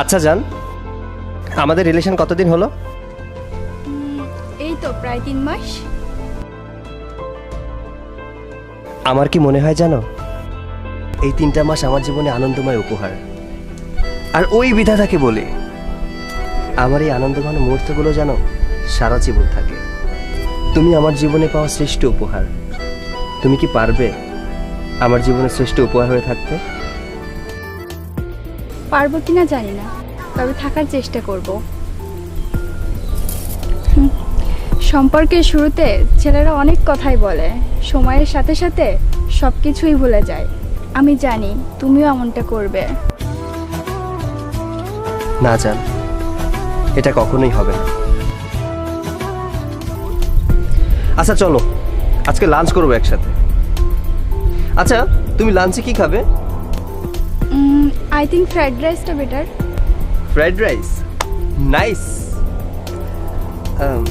আচ্ছা জান। আমাদের রিলেশন কতদিন হলো? এই তো প্রায় তিন মাস। আমার কি মনে হয় জানো? এই তিনটা মাস আমার জীবনে আনন্দময় উপহার। আর ওই বিধাতাকে বলে আমার এই আনন্দঘন মুহূর্তগুলো যেন সারা জীবন থাকে। তুমি আমার জীবনে পাওয়া শ্রেষ্ঠ উপহার। তুমি কি পারবে আমার জীবনে শ্রেষ্ঠ উপহার হয়ে থাকতে? পারব কিনা জানি না, তবে থাকার চেষ্টা করব। সম্পর্কের শুরুতে ছেলেরা অনেক কথাই বলে, সময়ের সাথে সাথে সব কিছুই ভুলে যায়। আমি জানি তুমিও এমনটা করবে। না, জান, এটা কখনোই হবে না। আচ্ছা চলো, আজকে লাঞ্চ করব একসাথে। আচ্ছা তুমি লাঞ্চে কি খাবে? আই থিঙ্ক ফ্রাইড রাইসটা better fried rice nice Um,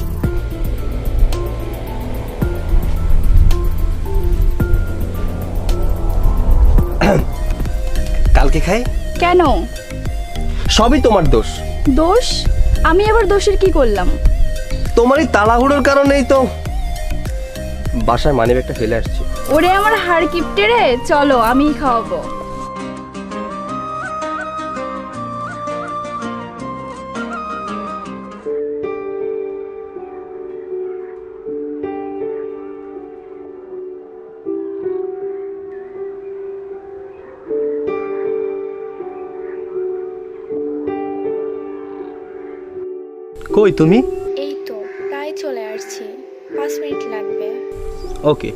কালকে খাই? কেন? সবই তোমার দোষ। দোষ? আমি আবার দোষের কি করলাম? তোমারই তাড়াহুড়োর কারণেই তো বাসায় মানি ব্যাগটা ফেলে আসছি। ওরে আমার হাড় কিপটে রে। চলো আমিই খাওয়াবো। কই তুমি? এই তো প্রায় চলে আসছি। পাঁচ মিনিট লাগবে। ওকে।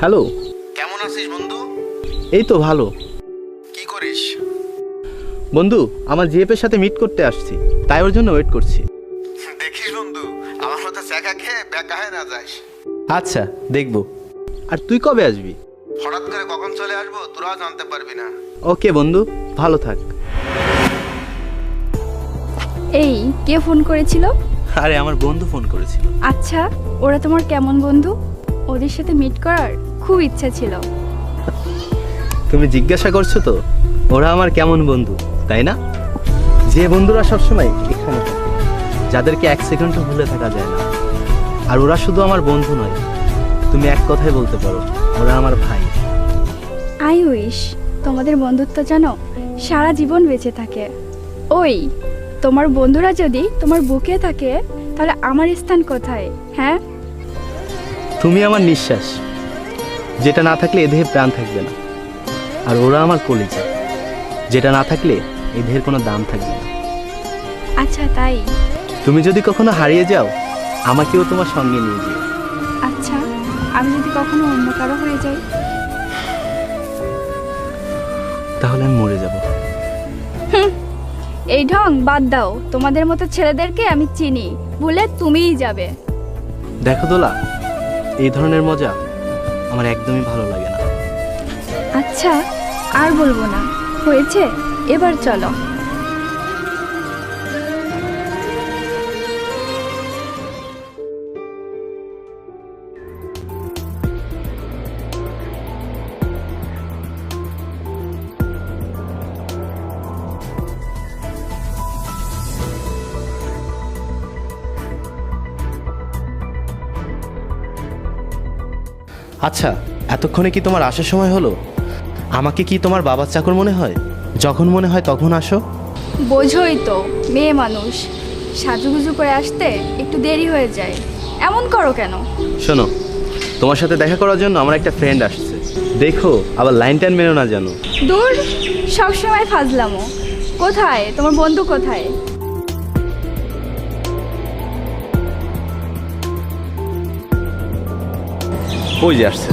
হ্যালো। কেমন আছিস বন্ধু? এই তো ভালো। কি করিস? বন্ধু আমার জিএপের সাথে মিট করতে আসছি। তাই ওর জন্য ওয়েট করছি। আচ্ছা দেখব। আর তুই কবে আসবি? হঠাৎ করে কখন চলে আসব তোরাও জানতে পারবি না। ওকে বন্ধু ভালো থাক। এই কে ফোন করেছিল? আরে আমার বন্ধু ফোন করেছিল। আচ্ছা ওরা তোমার কেমন বন্ধু? ওদের সাথে মিট করার খুব ইচ্ছা ছিল। তুমি জিজ্ঞাসা করছ তো ওরা আমার কেমন বন্ধু তাই না? যে বন্ধুরা সবসময় এখানে থাকে যাদেরকে এক সেকেন্ডও ভুলে থাকা যায় না। আর ওরা শুধু আমার বন্ধু নয়। তুমি এক কথাই বলতে পারো ওরা আমার ভাই। আই উইশ তোমাদের বন্ধুত্ব জানো সারা জীবন বেঁচে থাকে। ওই তোমার বন্ধুরা যদি তোমার বুকে থাকে তাহলে আমার স্থান কোথায় হ্যাঁ? তুমি আমার নিঃশ্বাস যেটা না থাকলে এ দেহে প্রাণ থাকবে না। আর ওরা আমার কলিজা যেটা না থাকলে এ দেহের কোনো দাম থাকবে না। আচ্ছা তাই। তুমি যদি কখনো হারিয়ে যাও আমাকেও তোমার সঙ্গে নিয়ে যেও। আচ্ছা আমি যদি কখনো অন্য কারও হয়ে যাই? তাহলে আমি মরে যাব। এই ঢং বাদ দাও। তোমাদের মতো ছেলেদেরকে আমি চিনি বলে তুমিই যাবে। দেখো দোলা এই ধরনের মজা আমার একদমই ভালো লাগে না। আচ্ছা আর বলব না। হয়েছে এবার চলো। আচ্ছা এতক্ষণে কি তোমার আসার সময় হলো? আমাকে কি তোমার বাবার চাকর মনে হয়? যখন মনে হয় তখন আসো। বোঝোই তো মেয়ে মানুষ। সাজুগুজু করে আসতে একটু দেরি হয়ে যায়। এমন করো কেন? শোনো তোমার সাথে দেখা করার জন্য আমার একটা ফ্রেন্ড আসছে। দেখো আবার লাইন টাইন মেরো না জানো দূর সবসময় ফাজলামো। কোথায়? তোমার বন্ধু কোথায়? ওই যে আসছে?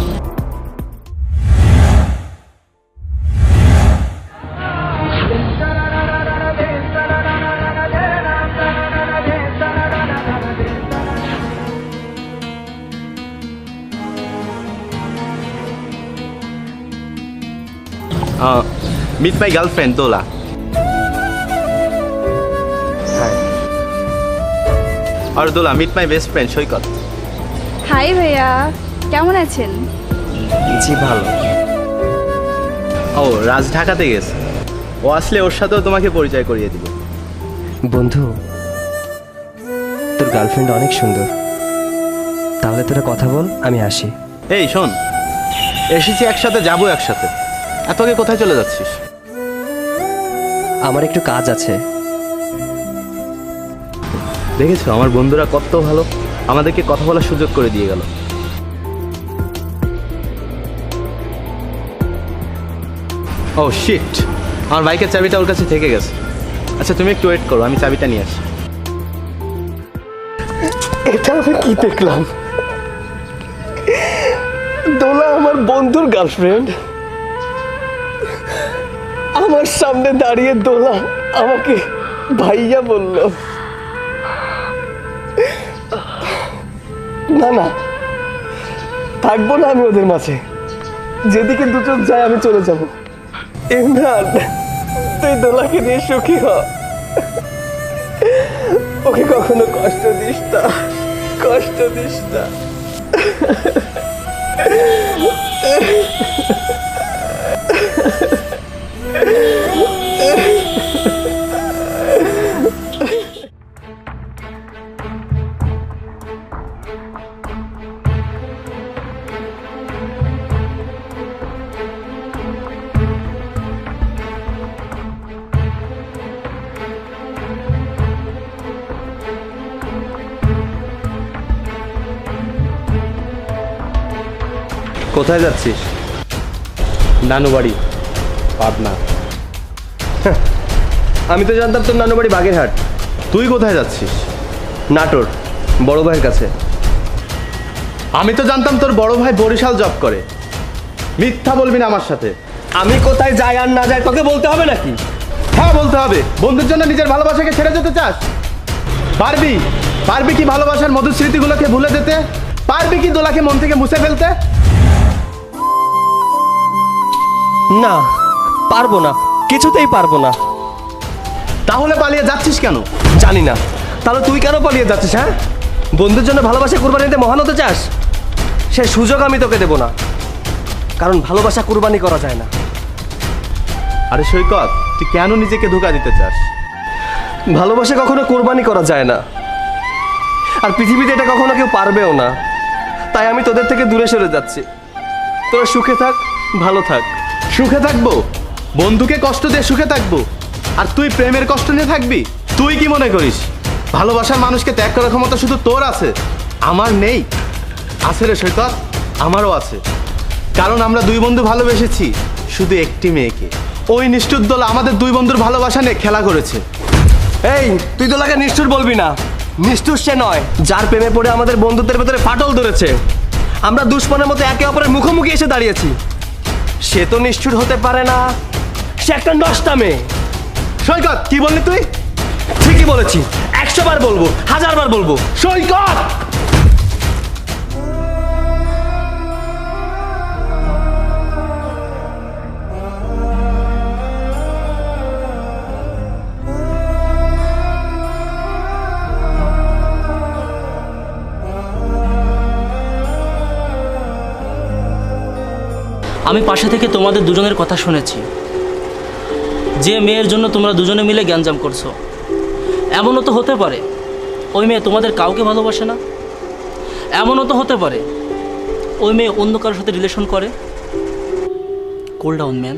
Meet my girlfriend Dola R Dola meet my best friend Saikat. Hi ভাইয়া। কেমন আছেন? জি ভালো। ও রাজ ঢাকাতে গেছে। ও আসলে ওর সাথেও তোমাকে পরিচয় করিয়ে দিব। বন্ধু তোর গার্লফ্রেন্ড অনেক সুন্দর। তাহলে তোরা কথা বল আমি আসি। এই শোন। এসেছি একসাথে যাব একসাথে। এত আগে কোথায় চলে যাচ্ছিস? আমার একটু কাজ আছে। দেখেছ আমার বন্ধুরা কত ভালো। আমাদেরকে কথা বলার সুযোগ করে দিয়ে গেল। ও শিট আমার বাইকের চাবিটা ওর কাছে থেকে গেছে। আচ্ছা তুমি একটু ওয়েট করো, আমি চাবিটা নিয়ে আসি। এটা আমি কি দেখলাম? দোলা আমার বন্ধুর গার্লফ্রেন্ড আমার সামনে দাঁড়িয়ে দোলা আমাকে ভাইয়া বলল। না না, থাকব না আমি ওদের মাঝে। যেদিকে দুজন যায়, আমি চলে যাব। ইমরান তুই দোলাকে নিয়ে সুখী হ। ওকে কখনো কষ্ট দিস না কষ্ট দিস না। কোথায় যাচ্ছিস? নানু বাড়ি পাবনা আমি তো জানতাম তোর নানু বাড়ি বাগেরহাট। তুই কোথায় যাচ্ছিস? নাটোর, বড় ভাইয়ের কাছে। আমি তো জানতাম তোর বড় ভাই বরিশাল জব করে। মিথ্যা বলবি না আমার সাথে। আমি কোথায় যাই আর না যাই তোকে বলতে হবে নাকি? হ্যাঁ বলতে হবে। বন্ধুর জন্য নিজের ভালোবাসাকে ছেড়ে যেতে চাস? পারবি? পারবি কি ভালোবাসার মধুর স্মৃতিগুলোকে ভুলে যেতে? পারবি কি দোলাকে মন থেকে মুছে ফেলতে? না পারব না কিছুতেই পারব না। তাহলে পালিয়ে যাচ্ছিস কেন? জানি না। তাহলে তুই কেন পালিয়ে যাচ্ছিস হ্যাঁ? বন্ধুর জন্য ভালোবাসা কুরবানি দিতে মহান হতে চাস? সে সুযোগ আমি তোকে দেবো না। কারণ ভালোবাসা কুরবানি করা যায় না। আরে সৈকত তুই কেন নিজেকে ধোকা দিতে চাস? ভালোবাসা কখনো কোরবানি করা যায় না। আর পৃথিবীতে এটা কখনো কেউ পারবেও না। তাই আমি তোদের থেকে দূরে সরে যাচ্ছি। তোরা সুখে থাক ভালো থাক। সুখে থাকব। বন্ধুকে কষ্ট দিয়ে সুখে থাকব। আর তুই প্রেমের কষ্ট নিয়ে থাকবি? তুই কি মনে করিস? ভালোবাসার মানুষকে ত্যাগ করার ক্ষমতা শুধু তোর আছে। আমার নেই। আছে রে সৈকত, আমারও আছে। কারণ আমরা দুই বন্ধু ভালোবেসেছি, শুধু একটি মেয়েকে। ওই নিষ্ঠুর দল আমাদের দুই বন্ধুর ভালোবাসা নিয়ে খেলা করেছে। এই, তুই তোলাকে নিষ্ঠুর বলবি না। নিষ্ঠুর সে নয়, যার প্রেমে পড়ে আমাদের বন্ধুত্বের ভেতরে ফাটল ধরেছে। আমরা দুশ্মনের মতো একে অপরের মুখোমুখি এসে দাঁড়িয়েছি। সে তো নিষ্ঠুর হতে পারে না। সে একটা নষ্টা মেয়ে সৈকত, কি বললি তুই? ঠিকই বলেছি। একশো বার বলব, হাজার বার বলব। সৈকত! আমি পাশে থেকে তোমাদের দুজনের কথা শুনেছি। যে মেয়ের জন্য তোমরা দুজনে মিলে গ্যাঞ্জাম করছ। এমনও তো হতে পারে, ওই মেয়ে তোমাদের কাউকে ভালোবাসে না। এমনও তো হতে পারে, ওই মেয়ে অন্য কারোর সাথে রিলেশন করে। কোল ডাউন ম্যান